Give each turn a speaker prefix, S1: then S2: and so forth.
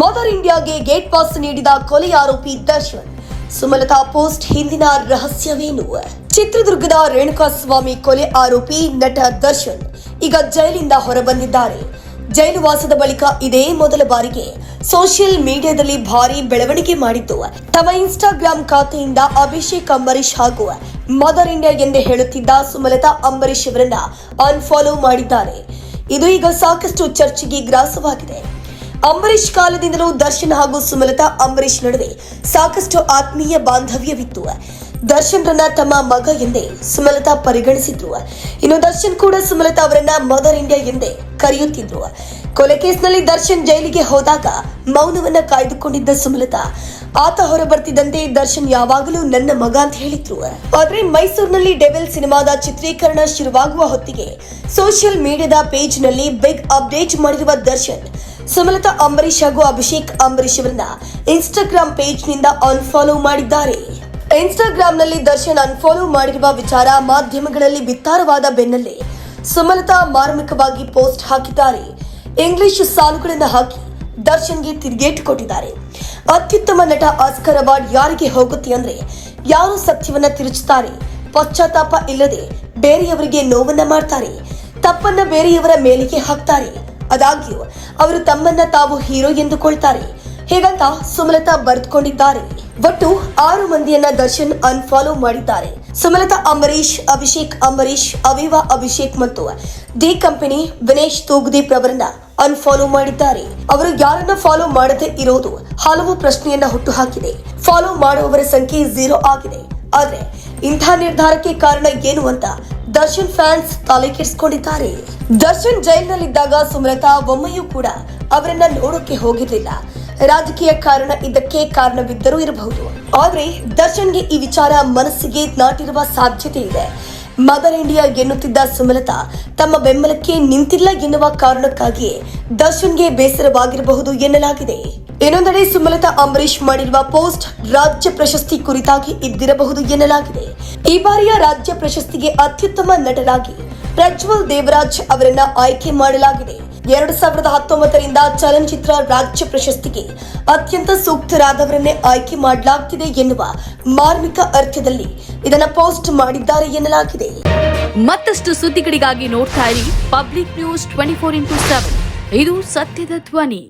S1: Mother ಇಂಡಿಯಾಗೆ gate pass ನೀಡಿದ ಕೊಲೆ ಆರೋಪಿ ದರ್ಶನ್. ಸುಮಲತಾ ಪೋಸ್ಟ್ ಹಿಂದಿನ ರಹಸ್ಯವೇನು? ಚಿತ್ರದುರ್ಗದ ರೇಣುಕಾಸ್ವಾಮಿ ಕೊಲೆ ಆರೋಪಿ ನಟ ದರ್ಶನ್ ಈಗ ಜೈಲಿಂದ ಹೊರಬಂದಿದ್ದಾರೆ. ಜೈಲು ವಾಸದ ಬಳಿಕ ಇದೇ ಮೊದಲ ಬಾರಿಗೆ ಸೋಷಿಯಲ್ ಮೀಡಿಯಾದಲ್ಲಿ ಭಾರಿ ಬೆಳವಣಿಗೆ ಮಾಡಿದ್ದು. ತಮ್ಮ ಇನ್ಸ್ಟಾಗ್ರಾಮ್ ಖಾತೆಯಿಂದ ಅಭಿಷೇಕ್ ಅಂಬರೀಶ್ ಹಾಗೂ ಮದರ್ ಇಂಡಿಯಾ ಎಂದೇ ಹೇಳುತ್ತಿದ್ದ ಸುಮಲತಾ ಅಂಬರೀಶ್ ಅವರನ್ನ ಅನ್ಫಾಲೋ ಮಾಡಿದ್ದಾರೆ. ಇದು ಈಗ ಸಾಕಷ್ಟು ಚರ್ಚೆಗೆ ಗ್ರಾಸವಾಗಿದೆ. ಅಂಬರೀಶ್ ಕಾಲದಿಂದಲೂ ದರ್ಶನ್ ಹಾಗೂ ಸುಮಲತಾ ಅಂಬರೀಶ್ ನಡುವೆ ಸಾಕಷ್ಟು ಆತ್ಮೀಯ ಬಾಂಧವ್ಯವಿತ್ತು. ದರ್ಶನ್ ರನ್ನ ತಮ್ಮ ಮಗ ಎಂದೇ ಸುಮಲತಾ ಪರಿಗಣಿಸಿದ್ರು. ಇನ್ನು ದರ್ಶನ್ ಕೂಡ ಸುಮಲತಾ ಅವರನ್ನ ಮದರ್ ಇಂಡಿಯಾ ಎಂದೇ ಕರೆಯುತ್ತಿದ್ರು. ಕೊಲೆ ಕೇಸ್ನಲ್ಲಿ ದರ್ಶನ್ ಜೈಲಿಗೆ ಹೋದಾಗ ಮೌನವನ್ನ ಕಾಯ್ದುಕೊಂಡಿದ್ದ ಸುಮಲತಾ, ಆತ ಹೊರಬರ್ತಿದ್ದಂತೆ ದರ್ಶನ್ ಯಾವಾಗಲೂ ನನ್ನ ಮಗ ಅಂತ ಹೇಳಿದ್ರು. ಆದ್ರೆ ಮೈಸೂರಿನಲ್ಲಿ ಡೆವಿಲ್ ಸಿನಿಮಾದ ಚಿತ್ರೀಕರಣ ಶುರುವಾಗುವ ಹೊತ್ತಿಗೆ ಸೋಷಿಯಲ್ ಮೀಡಿಯಾದ ಪೇಜ್ನಲ್ಲಿ ಬಿಗ್ ಅಪ್ಡೇಟ್ ಮಾಡಿರುವ ದರ್ಶನ್ ಸುಮಲತಾ ಅಂಬರೀಶ್ ಹಾಗೂ ಅಭಿಷೇಕ್ ಅಂಬರೀಶ್ ಅವರನ್ನ ಇನ್ಸ್ಟಾಗ್ರಾಮ್ ಪೇಜ್ನಿಂದ ಅನ್ಫಾಲೋ ಮಾಡಿದ್ದಾರೆ. ಇನ್ಸ್ಟಾಗ್ರಾಮ್ನಲ್ಲಿ ದರ್ಶನ್ ಅನ್ಫಾಲೋ ಮಾಡಿರುವ ವಿಚಾರ ಮಾಧ್ಯಮಗಳಲ್ಲಿ ಬಿತ್ತಾರವಾದ ಬೆನ್ನಲ್ಲೇ ಸುಮಲತಾ ಮಾರ್ಮಿಕವಾಗಿ ಪೋಸ್ಟ್ ಹಾಕಿದ್ದಾರೆ. ಇಂಗ್ಲಿಷ್ ಸಾಲುಗಳನ್ನು ಹಾಕಿ ದರ್ಶನ್ಗೆ ತಿರುಗೇಟು ಕೊಟ್ಟಿದ್ದಾರೆ. ಅತ್ಯುತ್ತಮ ನಟ ಆಸ್ಕರ್ ಅವಾರ್ಡ್ ಯಾರಿಗೆ ಹೋಗುತ್ತೆ ಅಂದ್ರೆ ಯಾರು ಸತ್ಯವನ್ನ ತಿರುಚುತ್ತಾರೆ? ಪಶ್ಚಾತ್ತಾಪ ಇಲ್ಲದೆ ಬೇರೆಯವರಿಗೆ ನೋವನ್ನ ಮಾಡ್ತಾರೆ. ತಪ್ಪನ್ನ ಬೇರೆಯವರ ಮೇಲಿಗೆ ಹಾಕ್ತಾರೆ. ಆದಾಗ್ಯೂ, ಅವರು ತಮ್ಮನ್ನ ತಾವು ಹೀರೋ ಎಂದುಕೊಳ್ತಾರೆ. ಹೇಗಂತ ಸುಮಲತಾ ಬರೆದುಕೊಂಡಿದ್ದಾರೆ ಒಟ್ಟು ಆರು ಮಂದಿಯನ್ನ ದರ್ಶನ್ ಅನ್ಫಾಲೋ ಮಾಡಿದ್ದಾರೆ. ಸುಮಲತಾ ಅಂಬರೀಶ್ ಅಭಿಷೇಕ್ ಅಂಬರೀಶ್ ಅವಿವಾ ಅಭಿಷೇಕ್ ಮತ್ತು ಡಿ ಕಂಪನಿ ವಿನೇಶ್ ತೂಗುದೀಪ್ ರವರನ್ನ ಅನ್ಫಾಲೋ ಮಾಡಿದ್ದಾರೆ. ಅವರು ಯಾರನ್ನ ಫಾಲೋ ಮಾಡದೆ ಇರೋದು ಹಲವು ಪ್ರಶ್ನೆಯನ್ನ ಹುಟ್ಟು ಹಾಕಿದೆ ಫಾಲೋ ಮಾಡುವವರ ಸಂಖ್ಯೆ ಝೀರೋ ಆಗಿದೆ. ಆದ್ರೆ ಇಂಥ ನಿರ್ಧಾರಕ್ಕೆ ಕಾರಣ ಏನು ಅಂತ ದರ್ಶನ್ ಫ್ಯಾನ್ಸ್ ತಲೆ ಕೆಡಿಸಿಕೊಂಡಿದ್ದಾರೆ ದರ್ಶನ್ ಜೈಲಿನಲ್ಲಿದ್ದಾಗ ಸುಮಲತಾ ಒಮ್ಮೆಯೂ ಕೂಡ ಅವರನ್ನ ನೋಡೋಕೆ ಹೋಗಿರ್ಲಿಲ್ಲ. ರಾಜಕೀಯ ಕಾರಣ ಇದಕ್ಕೆ ಕಾರಣವಿದ್ದರೂ ಇರಬಹುದು. ಆದ್ರೆ ದರ್ಶನ್ಗೆ ಈ ವಿಚಾರ ಮನಸ್ಸಿಗೆ ನಾಟಿರುವ ಸಾಧ್ಯತೆ ಇದೆ. ಮದರ್ ಇಂಡಿಯಾ ಎನ್ನುತ್ತಿದ್ದ ಸುಮಲತಾ ತಮ್ಮ ಬೆಂಬಲಕ್ಕೆ ನಿಂತಿಲ್ಲ ಎನ್ನುವ ಕಾರಣಕ್ಕಾಗಿಯೇ ದರ್ಶನ್ಗೆ ಬೇಸರವಾಗಿರಬಹುದು ಎನ್ನಲಾಗಿದೆ. ಇನ್ನೊಂದೆಡೆ ಸುಮಲತಾ ಅಂಬರೀಶ್ ಮಾಡಿರುವ ಪೋಸ್ಟ್ ರಾಜ್ಯ ಪ್ರಶಸ್ತಿ ಕುರಿತಾಗಿ ಇದ್ದಿರಬಹುದು ಎನ್ನಲಾಗಿದೆ. ಈ ಬಾರಿಯ ರಾಜ್ಯ ಪ್ರಶಸ್ತಿಗೆ ಅತ್ಯುತ್ತಮ ನಟರಾಗಿ ಪ್ರಜ್ವಲ್ ದೇವರಾಜ್ ಅವರನ್ನ ಆಯ್ಕೆ ಮಾಡಲಾಗಿದೆ. ಎರಡು ಸಾವಿರದ ಹತ್ತೊಂಬತ್ತರಿಂದ ಚಲನಚಿತ್ರ ರಾಜ್ಯ ಪ್ರಶಸ್ತಿಗೆ ಅತ್ಯಂತ ಸೂಕ್ತರಾದವರನ್ನೇ ಆಯ್ಕೆ ಮಾಡಲಾಗ್ತಿದೆ ಎನ್ನುವ ಮಾರ್ಮಿಕ ಅರ್ಥದಲ್ಲಿ ಇದನ್ನ ಪೋಸ್ಟ್ ಮಾಡಿದ್ದಾರೆ ಎನ್ನಲಾಗಿದೆ.
S2: ಮತ್ತಷ್ಟು ಸುದ್ದಿಗಳಿಗಾಗಿ ನೋಡ್ತಾ ಇರಿ public news twenty four into seven. ಇದು ಸತ್ಯದ ಧ್ವನಿ.